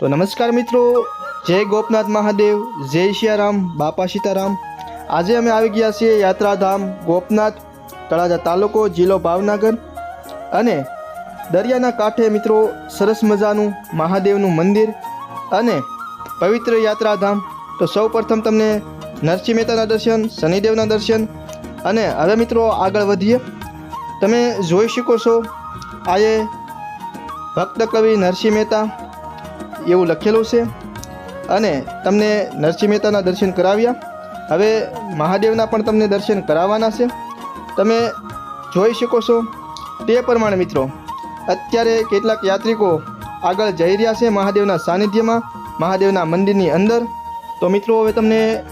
તો નમસ્કાર મિત્રો, જય ગોપનાથ મહાદેવ, જય સિયારામ બાપા સીતારામ. આજે અમે આવી ગયા છીએ યાત્રાધામ ગોપનાથ તળાજા તાલુકો જિલ્લો ભાવનગર અને દરિયાના કાંઠે મિત્રો સરસ મજાનું મહાદેવનું મંદિર અને પવિત્ર યાત્રાધામ. તો સૌ પ્રથમ તમને નરસિંહ મહેતાના દર્શન, શનિદેવના દર્શન અને હવે મિત્રો આગળ વધીએ. તમે જોઈ શકો છો આયે ભક્ત કવિ નરસિંહ મહેતા એવું લખેલું છે. અને તમને નરસિંહ મહેતાના દર્શન કરાવ્યા. હવે મહાદેવના પણ તમને દર્શન કરાવવાના છે. તમે જોઈ શકો છો તે પ્રમાણે મિત્રો, અત્યારે કેટલાક યાત્રિકો આગળ જઈ રહ્યા છે મહાદેવના સાનિધ્યમાં, મહાદેવના મંદિરની અંદર. તો મિત્રો, હવે તમને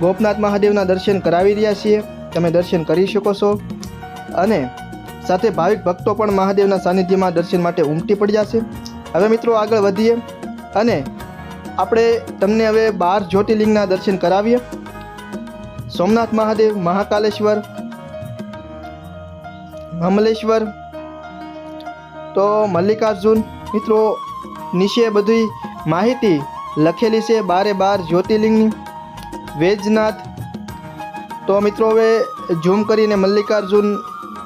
ગોપનાથ મહાદેવના દર્શન કરાવી રહ્યા છીએ. તમે દર્શન કરી શકો છો. અને સાથે ભાવિક ભક્તો પણ મહાદેવના સાનિધ્યમાં દર્શન માટે ઉમટી પડ્યા છે. હવે મિત્રો આગળ વધીએ. અને આપણે તમને હવે બાર જ્યોતિર્લિંગના દર્શન કરાવીએ. સોમનાથ મહાદેવ, મહાકાલેશ્વર, મમલેશ્વર, તો મલ્લિકાર્જુન, મિત્રો, નીચે બધી માહિતી લખેલી છે બારે બાર જ્યોતિર્લિંગની. વેજનાથ, તો મિત્રો હવે ઝૂમ કરીને મલ્લિકાર્જુન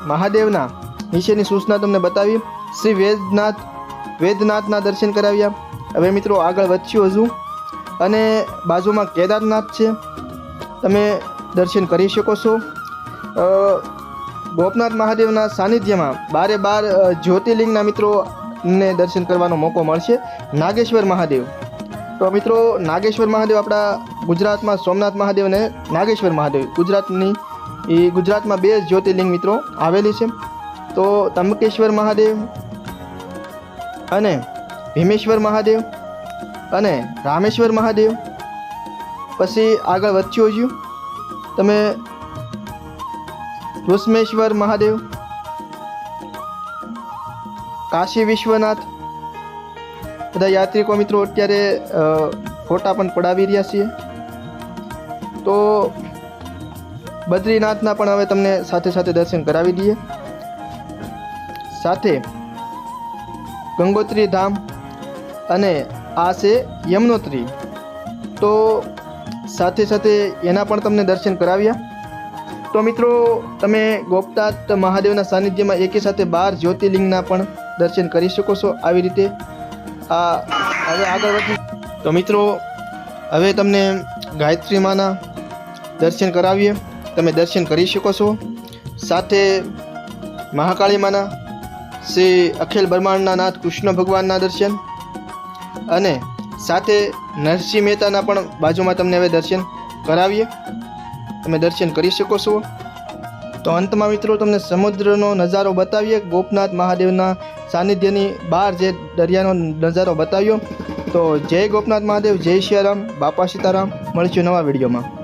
મહાદેવના નીચેની સૂચના તમને બતાવી શ્રી વેદનાથ વેદનાથના દર્શન કરાવ્યા. હવે મિત્રો આગળ વધ્યું હજુ. અને બાજુમાં કેદારનાથ છે. તમે દર્શન કરી શકો છો. ગોપનાથ મહાદેવના સાનિધ્યમાં બારે બાર જ્યોતિર્લિંગના મિત્રોને દર્શન કરવાનો મોકો મળશે. નાગેશ્વર મહાદેવ. તો મિત્રો, નાગેશ્વર મહાદેવ આપણા ગુજરાતમાં સોમનાથ મહાદેવ અને નાગેશ્વર મહાદેવ. ગુજરાતની, એ ગુજરાતમાં બે જ્યોતિર્લિંગ મિત્રો આવેલી છે. તો તમકેશ્વર મહાદેવ અને ભીમેશ્વર મહાદેવ અને રામેશ્વર મહાદેવ. પછી આગળ વધ્યું હજુ. તમે રુસ્મેશ્વર મહાદેવ, કાશી વિશ્વનાથ બધા યાત્રિકો મિત્રો અત્યારે ફોટા પણ પડાવી રહ્યા છીએ. તો બદ્રીનાથના પણ હવે તમને સાથે સાથે દર્શન કરાવી દઈએ. સાથે ગંગોત્રી ધામ અને આ છે યમનોત્રી. તો સાથે સાથે એના પણ તમને દર્શન કરાવ્યા. તો મિત્રો, તમે ગોપનાથ મહાદેવના સાનિધ્યમાં એકી સાથે બાર જ્યોતિર્લિંગના પણ દર્શન કરી શકો છો આવી રીતે. આ, હવે આગળ વધી તો મિત્રો, હવે તમને ગાયત્રી માના દર્શન કરાવીએ. તમે દર્શન કરી શકો છો. સાથે મહાકાળી માના શ્રી અખિલ બ્રહ્માંડના નાથ કૃષ્ણ ભગવાનના દર્શન. અને સાથે નરસિંહ મહેતાના પણ બાજુમાં તમને હવે દર્શન કરાવીએ. તમે દર્શન કરી શકો છો. તો અંતમાં મિત્રો તમને સમુદ્રનો નજારો બતાવીએ. ગોપનાથ મહાદેવના સાનિધ્યની બહાર જે દરિયાનો નજારો બતાવ્યો. તો જય ગોપનાથ મહાદેવ, જય સિયારામ બાપા સીતારામ. મળીશું નવા વિડીયોમાં.